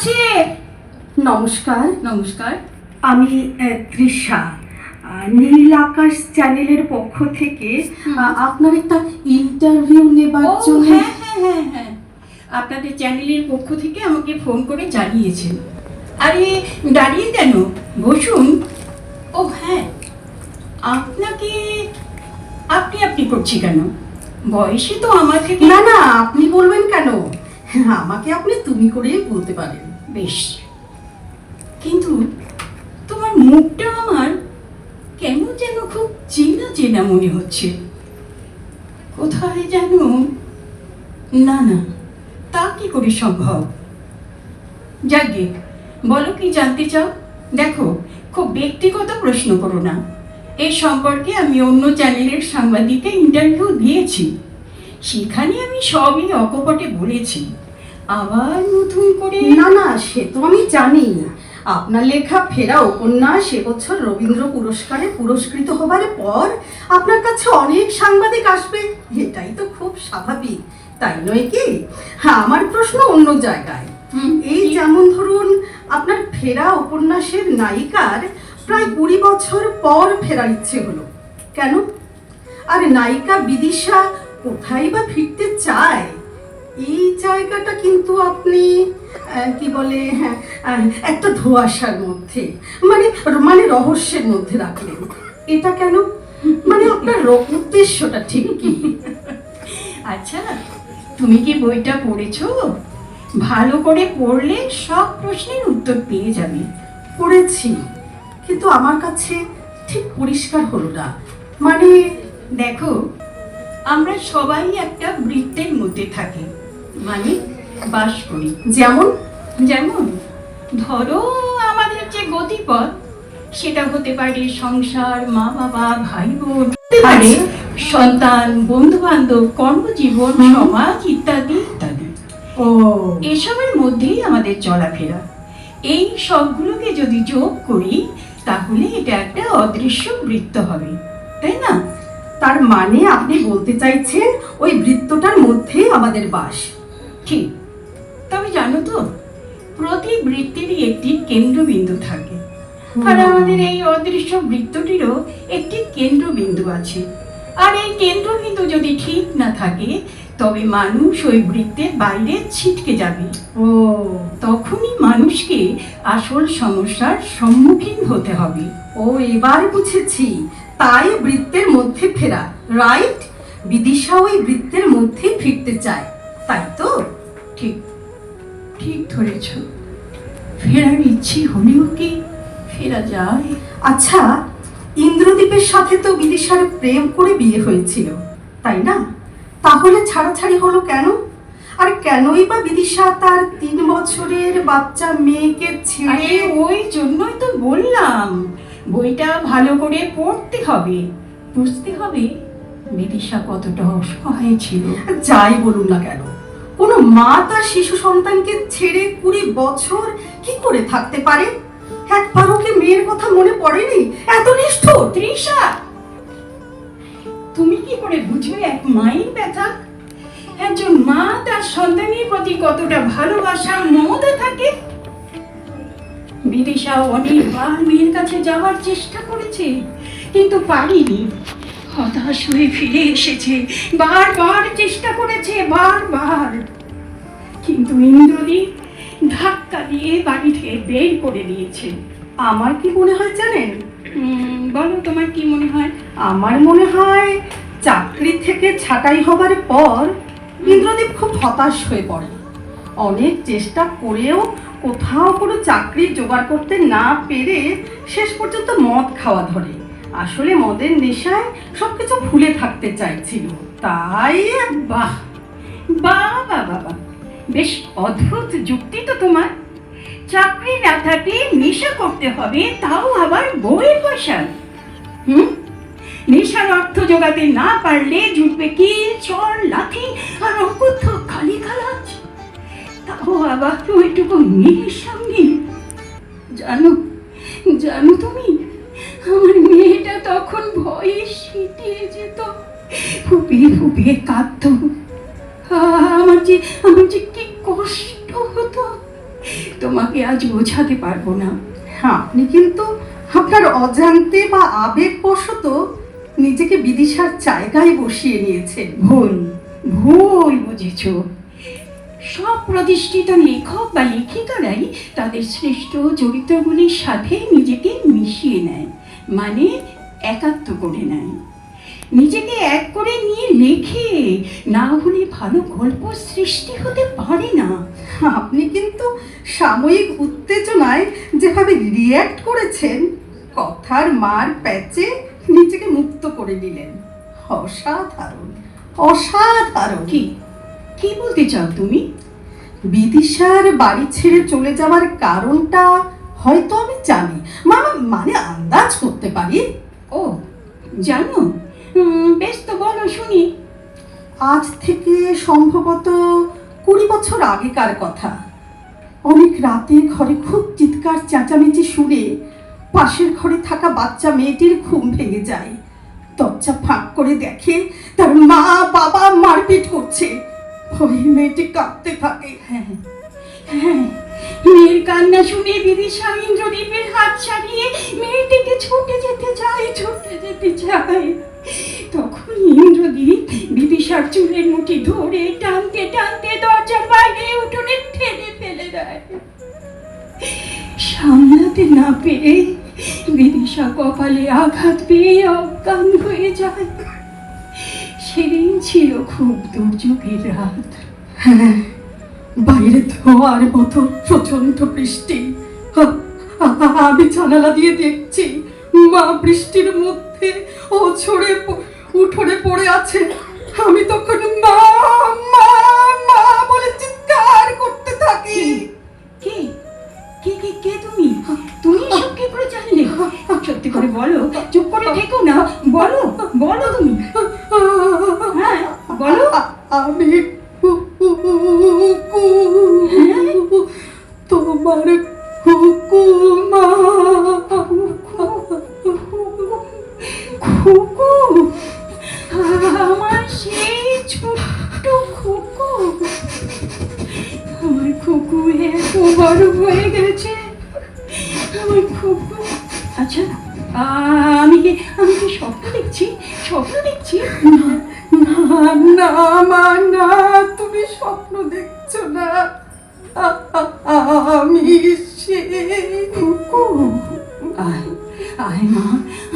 আছে? নমস্কার। নমস্কার। আমি তৃষা। নীল আকাশ চ্যানেলের পক্ষ থেকে আপনার একটা ইন্টারভিউ নেবার জন্য হ্যাঁ হ্যাঁ হ্যাঁ হ্যাঁ। আপনাদের চ্যানেলের পক্ষ থেকে আমাকে ফোন করে জানিয়েছেন। আরে দাঁড়িয়ে কেন? বসুন। ও হ্যাঁ। আপনাকে আপনি আপনি করছি কেন? বয়সে তো আমার থেকে না না আপনি বলবেন কেন? আমাকে আপনি তুমি করেই বলতে পারেন। বেশ। কিন্তু তোমার মুখটা আমার কেন যেন খুব চেনা চেনা মনে হচ্ছে। কোথায় যেন? না না, তা কি করে সম্ভব? যাকে বলো কি জানতে চাও? দেখো, খুব ব্যক্তিগত প্রশ্ন করো না। এই সম্পর্কে আমি অন্য চ্যানেলের সাংবাদিককে ইন্টারভিউ দিয়েছি। সেখানে আমি সবই অকপটে বলেছি। আবার নতুন করে? না না সে তো আমি জানি। আপনার লেখা ফেরা উপন্যাস এবছর রবীন্দ্র পুরস্কারে পুরস্কৃত হবার পর আপনার কাছে অনেক সাংবাদিক আসবে। এটাই তো খুব স্বাভাবিক তাই নয় কি? হ্যাঁ আমার প্রশ্ন অন্য জায়গায়। এই যেমন ধরুন আপনার ফেরা উপন্যাসের নায়িকার প্রায় কুড়ি বছর পর ফেরার ইচ্ছে হলো। কেন? আর নায়িকা বিদিশা কোথায় বা ফিরতে চায়? এই জায়গাটা কিন্তু আপনি কি বলে হ্যাঁ, একটা ধোঁয়াশার মধ্যে মানে মানে রহস্যের মধ্যে রাখলেন। এটা কেন? মানে আপনার উদ্দেশ্যটা ঠিক কি? আচ্ছা তুমি কি বইটা পড়েছো? ভালো করে পড়লে সব প্রশ্নের উত্তর পেয়ে যাবে। পড়েছি কিন্তু আমার কাছে ঠিক পরিষ্কার হলো না। মানে দেখো আমরা সবাই একটা বৃত্তের মধ্যে থাকি। মানে বাস করি যেমন? যেমন? ধরো আমাদের যে গতিপথ সেটা হতে পারে সংসার মা বাবা ভাই বোন হতে পারে সন্তান বন্ধু বান্ধব কর্মজীবন সমাজ ইত্যাদি ইত্যাদি। ও। এসবের মধ্যেই আমাদের চলাফেরা। এই সবগুলোকে যদি যোগ করি তাহলে এটা একটা অদৃশ্য বৃত্ত হবে তাই না? তার মানে আপনি বলতে চাইছেন ওই বৃত্তটার মধ্যেই আমাদের বাস। ঠিক তবে জানো তো প্রতি বৃত্তেরই একটি কেন্দ্রবিন্দু থাকে। আর আমাদের এই অদৃশ্য বৃত্তটিরও একটি কেন্দ্রবিন্দু আছে। আর এই কেন্দ্রবিন্দু যদি ঠিক না থাকে তবে মানুষ ওই বৃত্তের বাইরে ছিটকে যাবে। ও। তখনই মানুষকে আসল সমস্যার সম্মুখীন হতে হবে। ও এবার বুঝেছি। তাই বৃত্তের মধ্যে ফেরা রাইট? বিদিশা ওই বৃত্তের মধ্যে ফিরতে চায় তাই তো? ঠিক ঠিক ধরেছ। ফেরার ইচ্ছে হলেও কি ফেরা যায়? আচ্ছা ইন্দ্রদীপের সাথে তো বিদিশার প্রেম করে বিয়ে হয়েছিল তাই না? তাহলে ছাড়াছাড়ি হলো কেন? আর কেনই বা বিদিশা তার তিন বছরের বাচ্চা মেয়েকে ছেড়ে ওই জন্যই তো বললাম বইটা ভালো করে পড়তে হবে। বুঝতে হবে বিদিশা কতটা অসহায় ছিল। যাই বলুন না কেন কোনো মা তার শিশু সন্তানকে ছেড়ে কুড়ি বছর কি করে থাকতে পারে? মেয়ের কথা মনে পড়েনি এত তৃষা! তুমি কি করে বুঝবে এক মায়ের ব্যথা? একজন মা তার সন্তানের প্রতি কতটা ভালোবাসা মমতা থাকে? বিদিশা অনেকবার মেয়ের কাছে যাওয়ার চেষ্টা করেছে, কিন্তু পারিনি। হতাশ হয়ে ফিরে এসেছে। বারবার চেষ্টা করেছে, বারবার। কিন্তু ইন্দ্রদীপ ধাক্কা দিয়ে বাড়ি থেকে বের করে দিয়েছে। আমার কি মনে হয় জানেন? বলো তোমার কি মনে হয়? আমার মনে হয় চাকরি থেকে ছাঁটাই হবার পর ইন্দ্রদীপ খুব হতাশ হয়ে পড়ে। অনেক চেষ্টা করেও কোথাও কোনো চাকরি জোগাড় করতে না পেরে শেষ পর্যন্ত মদ খাওয়া ধরে। আসলে মদের নেশায় সবকিছু ভুলে থাকতে চাইছিল। তাই বাহ! বাহ বাহ। বেশ অদ্ভুত যুক্তি তো তোমার। চাকরি না থাকলে নেশা করতে হবে, তাও আবার বউয়ের পয়সা হুম? নেশার অর্থ জোগাতে না পারলে জুটবে কি? চর, লাথি, আর অকথ্য খালি খালাজ তাও আবার ওইটুকু মেয়ের জানো জানো তুমি? আমার মেয়েটা তখন ভয়ে সিটিয়ে যেত। ফুপিয়ে ফুপিয়ে কাঁদতো। আমার যে আমার যে কি কষ্ট হতো। তোমাকে আজ বোঝাতে পারব না। হ্যাঁ আপনি কিন্তু আপনার অজান্তে বা আবেগবশত নিজেকে বিদিশার জায়গায় বসিয়ে নিয়েছেন। ভুল ভুল বুঝেছ। সব প্রতিষ্ঠিত লেখক বা লেখিকারাই তাদের শ্রেষ্ঠ চরিত্রগুলির সাথে নিজেকে মিশিয়ে নেয়। মানে একাত্ম করে নেয়। নিজেকে এক করে নিয়ে লেখে না হলে ভালো গল্প সৃষ্টি হতে পারে না। আপনি কিন্তু সাময়িক উত্তেজনায় যেভাবে রিয়্যাক্ট করেছেন কথার মার প্যাচে নিজেকে মুক্ত করে নিলেন। অসাধারণ অসাধারণ। কি? কি বলতে চাও তুমি? বিদিশার বাড়ি ছেড়ে চলে যাওয়ার কারণটা হয়তো আমি জানি মানে আন্দাজ করতে পারি? ও জানো বেশ তো বলো শুনি। আজ থেকে সম্ভবত কুড়ি বছর আগেকার কথা। অনেক রাতে ঘরে খুব চিৎকার চেঁচামেচি শুনে পাশের ঘরে থাকা বাচ্চা মেয়েটির ঘুম ভেঙে যায়। দরজা ফাঁক করে দেখে তার মা বাবা মারপিট করছে। ওই মেয়েটি কাঁদতে থাকে। হ্যাঁ হ্যাঁ। মেয়ের কান্না শুনে বিদিশা ইন্দ্রদীপের হাত ছাড়িয়ে মেয়েটিকে ছুটে যেতে চায়, ছুটে যেতে চায়। তখন ইন্দ্রদীপ বিদিশার চুলের মুঠি ধরে টানতে টানতে দরজার বাইরে উঠোনে ঠেলে ফেলে দেয়। সামলাতে না পেরে বিদিশা কপালে আঘাত পেয়ে অজ্ঞান হয়ে যায়। সেদিন ছিল খুব দুর্যোগের রাত। হ্যাঁ ধোয়ার মতো প্রচণ্ড বৃষ্টি। আমি জানালা দিয়ে দেখছি মা বৃষ্টির মধ্যে ও ছড়ে উঠোনে পড়ে আছে। আমি তখন মা মা মা বলে চিৎকার করতে থাকি। কে? কে? কে কে তুমি? তুমি সব কি করে জানলে? সত্যি করে বলো চুপ করে থেকো না। বলো বলো তুমি। হ্যাঁ বলো। আমি সে খুকু আয় আয় মা,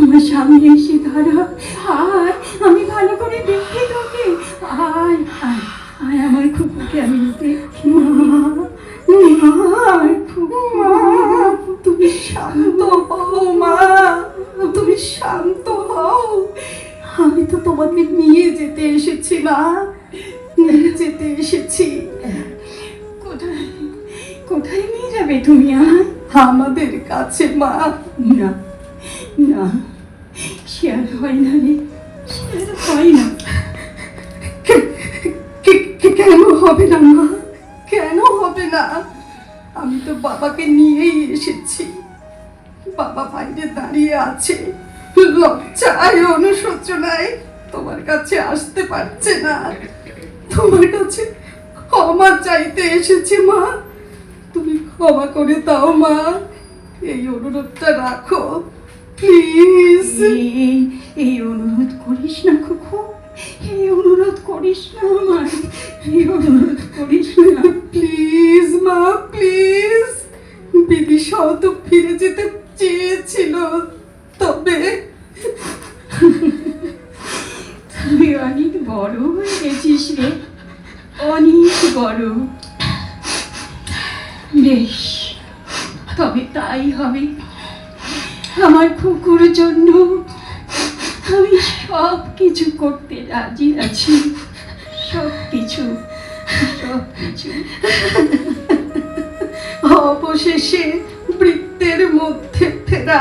আমার সামনে এসে দাঁড়া। আয়, আমি ভালো করে দেখি তোকে। আয় আয় আয় আমার খুকুকে আমি দেখি তুমি শান্ত হও মা, তুমি শান্ত হও। আমি তো তোমাকে নিয়ে যেতে এসেছি মা, নিয়ে যেতে এসেছি। তুমি আমাদের কাছে মা। না না সে হয় না রে হয় না। কেন হবে না মা? কেন হবে না? আমি তো বাবাকে নিয়েই এসেছি। বাবা বাইরে দাঁড়িয়ে আছে। লজ্জায়, অনুশোচনায় তোমার কাছে আসতে পারছে না। তোমার কাছে ক্ষমা চাইতে এসেছে মা। তুমি ক্ষমা করে দাও মা। এই অনুরোধটা রাখো প্লিজ। এই এই অনুরোধ করিস না খুকু। এই অনুরোধ করিস না আমার এই অনুরোধ করিস না। প্লিজ মা প্লিজ। বিদিশাও তো ফিরে যেতে চেয়েছিল তবে তুই অনেক বড় হয়ে গেছিস রে। অনেক বড়। বেশ। তবে তাই হবে। আমার কুকুর জন্য আমি সব কিছু করতে রাজি আছি। সব কিছু সব কিছু অবশেষে বৃত্তের মধ্যে ফেরা